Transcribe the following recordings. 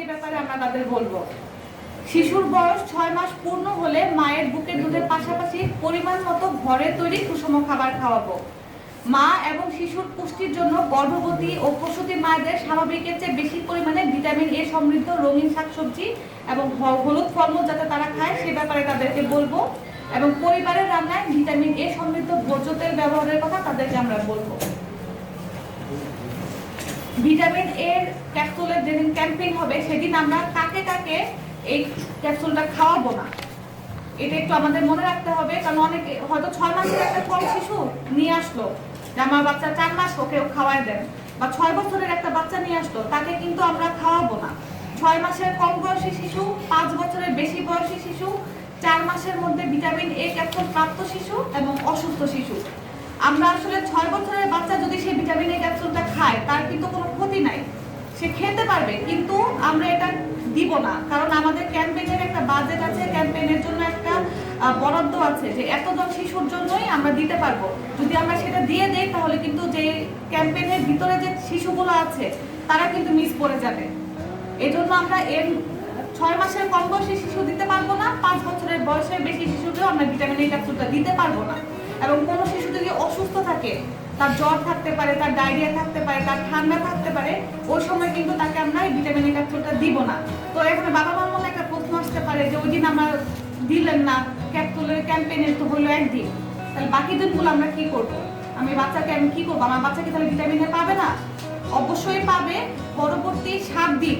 সেই ব্যাপারে আমরা তাদের বলব। শিশুর বয়স ছয় মাস পূর্ণ হলে মায়ের বুকের দুধের পাশাপাশি পরিমাণ মতো ঘরে তৈরি সুষম খাবার খাওয়াবো। মা এবং শিশুর পুষ্টির জন্য গর্ভবতী ও প্রসূতি মায়েদের স্বাভাবিকের চেয়ে বেশি পরিমাণে ভিটামিন এ সমৃদ্ধ রঙিন শাকসবজি এবং হলুদ ফলমূল যাতে তারা খায়, সে ব্যাপারে তাদেরকে বলব। এবং পরিবারের রান্নায় ভিটামিন এ সমৃদ্ধ ভোজ্য তেল ব্যবহারের কথা তাদেরকে আমরা বলব। ভিটামিন এর ক্যাপসুলের যেদিন ক্যাম্পেইন হবে, সেদিন আমরা কাকে কাকে এই ক্যাপসুলটা খাওয়াবো না? এটা একটু আমাদের মনে রাখতে হবে, কারণ অনেকে হয়তো ছয় মাসের একটা কম শিশু নিয়ে আসলো, যে আমার বাচ্চা চার মাস ওকেও খাওয়াই দেন, বা ছয় বছরের একটা বাচ্চা নিয়ে আসলো, তাকে কিন্তু আমরা খাওয়াবো না। ছয় মাসের কম বয়সী শিশু, পাঁচ বছরের বেশি বয়সী শিশু, চার মাসের মধ্যে ভিটামিন এ ক্যাপসুল প্রাপ্ত শিশু এবং অসুস্থ শিশু। আমরা আসলে ছয় বছরের বাচ্চা যদি সেই ভিটামিন এ ক্যাপসুলটা খায়, তার কিন্তু কোনো ক্ষতি নাই। সে খেতে পারবে, কিন্তু আমরা এটা দিব না। কারণ আমাদের ক্যাম্পেইনের একটা বাজেট আছে, ক্যাম্পেইনের জন্য একটা বরাদ্দ আছে যে এতজন শিশুর জন্যই আমরা দিতে পারব। যদি আমরা সেটা দিয়ে দেই, তাহলে কিন্তু যে ক্যাম্পেইনের ভিতরে যে শিশুগুলো আছে, তারা কিন্তু মিস করে যাবে। এই জন্য আমরা এর ছয় মাসের কম বয়সী শিশু দিতে পারব না, পাঁচ বছরের বয়সের বেশি শিশুকেও আমরা ভিটামিন এ ক্যাপসুলটা দিতে পারব না। এবং কোনো শিশু যদি অসুস্থ থাকে, তার জ্বর থাকতে পারে, তার ডায়রিয়া থাকতে পারে, তার ঠান্ডা থাকতে পারে, ওই সময় কিন্তু তাকে আমরা এই ভিটামিন এ ক্যাপসুলটা দিব না। তো এখানে বাবা মার মনে একটা প্রশ্ন আসতে পারে যে, ওই দিন আমরা দিলেন না ক্যাপসুলের ক্যাম্পেইনের তো হলো একদিন। তাহলে বাকি দিনগুলো আমরা কি করব? আমি বাচ্চাকে আমি কি করব? আমার বাচ্চা কি তাহলে ভিটামিন এ পাবে না? অবশ্যই পাবে। পরবর্তী সাত দিন।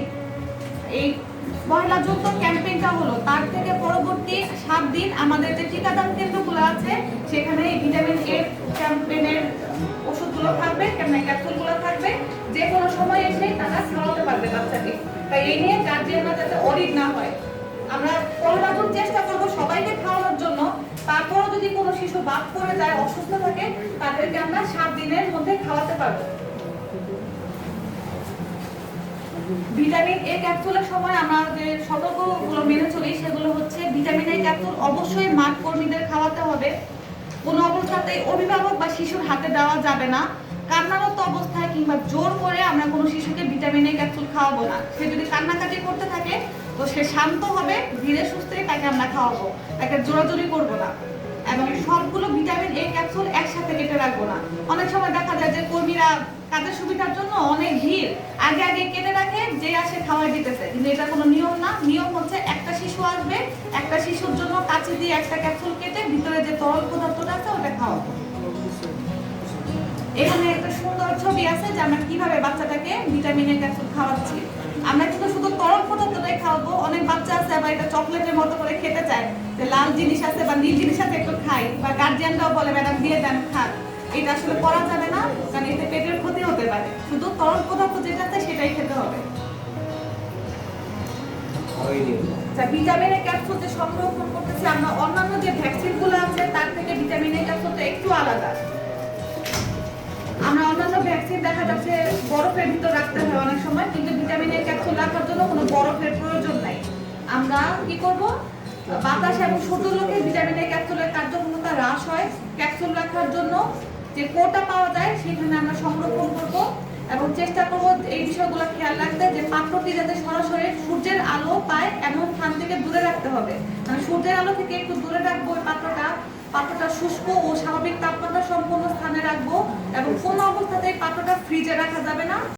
এই পয়লা যুক্ত ক্যাম্পেইনটা হলো, তার থেকে পরবর্তী সাত দিন আমাদের যে টিকাদান কেন্দ্রগুলো আছে, সেখানে ভিটামিন এ ক্যাম্পেইনের ওষুধগুলো থাকবে ক্যাম্পেইন ক্যাপসুলগুলো থাকবে। যে কোনো সময় এসে তারা খাওয়াতে পারবে বাচ্চাকে। তাই এই নিয়ে গার্জিয়ানরা যাতে অরিড না হয়। আমরা পয়লা জুন চেষ্টা করব সবাইকে খাওয়ানোর জন্য। তারপরও যদি কোনো শিশু বাদ পড়ে যায়, অসুস্থ থাকে, তাদেরকে আমরা সাত দিনের মধ্যে খাওয়াতে পারব। ভিটামিন এ ক্যাপসুলের সময় আমরা যে সতর্কগুলো মেনে চলি সেগুলো হচ্ছে ভিটামিন এ ক্যাপসুল অবশ্যই মাঠ কর্মীদের খাওয়াতে হবে। কোনো অভিভাবক বা শিশুর হাতে দেওয়া যাবে না। কান্নারত অবস্থায় কিংবা জোর করে আমরা কোনো শিশুকে ভিটামিন এ ক্যাপসুল খাওয়াবো না। সে যদি কান্নাকাটি করতে থাকে, তো সে শান্ত হবে, ধীরে সুস্থে তাকে আমরা খাওয়াবো। তাকে জোরাজোরি করব না। এবং সবগুলো ভিটামিন এ ক্যাপসুল একসাথে কেটে রাখব না। অনেক সময় দেখা যায় যে কর্মীরা কাজের সুবিধার জন্য অনেক ভিড়। আগে খাওয়াই দিতেছে। কিন্তু এটা কোনো নিয়ম না। নিয়ম হচ্ছে একটা শিশু আসবে, একটা শিশুর জন্য কাছে দিয়ে একটা ক্যাপসুল কেটে ভিতরে যে তরল পদার্থটা আছে ওটা খাওয়াবো। এখানে একটা সুন্দর ছবি আছে যে আমরা কীভাবে বাচ্চাটাকে ভিটামিনের ক্যাপসুল খাওয়াচ্ছি। আমরা কিন্তু শুধু তরল পদার্থটাই খাওয়াবো। অনেক বাচ্চা আছে আবার এটা চকলেটের মতো করে খেতে চায়। যে লাল জিনিস আছে বা নীল জিনিস আছে একটু খাই বা গার্জিয়ানরাও বলে, ম্যাডাম, দিয়ে দেন, খান। এটা আসলে করা যাবে না, কারণ এতে পেটের ক্ষতি হতে পারে। শুধু তরল পদার্থ যেটা আছে সেটাই খেতে হবে। আচ্ছা ভিটামিনের ক্যাপসুল সংরক্ষণ করতেছি, আমরা অন্যান্য যে ভ্যাকসিনগুলো আছে, তার থেকে ভিটামিনের ক্যাপসুলটা একটু আলাদা। আমরা অন্যান্য ভ্যাকসিন দেখা যাচ্ছে, বরফের ভিতর রাখতে হয় অনেক সময়, কিন্তু ভিটামিনের ক্যাপসুল রাখার জন্য কোনো বরফের প্রয়োজন নাই। আমরা কি করব? বাতাস এবং সূর্যলোকে ভিটামিনের ক্যাপসুলের কার্যক্ষমতা হ্রাস হয়। ক্যাপসুল রাখার জন্য যে কোটা পাওয়া যায়, সেখানে আমরা সংরক্ষণ করব। এবং চেষ্টা করব এই বিষয়গুলো খেয়াল রাখতে যে পাত্রটি যাতে সরাসরি সূর্যের আলো পায় এমন স্থান থেকে দূরে রাখতে হবে। মানে সূর্যের আলো থেকে একটু দূরে রাখব ওই পাত্রটা পাত্রটা শুষ্ক ও স্বাভাবিক তাপমাত্রা সম্পূর্ণ স্থানে রাখব এবং কোনো অবস্থাতেই পাত্রটা ফ্রিজে রাখা যাবে না।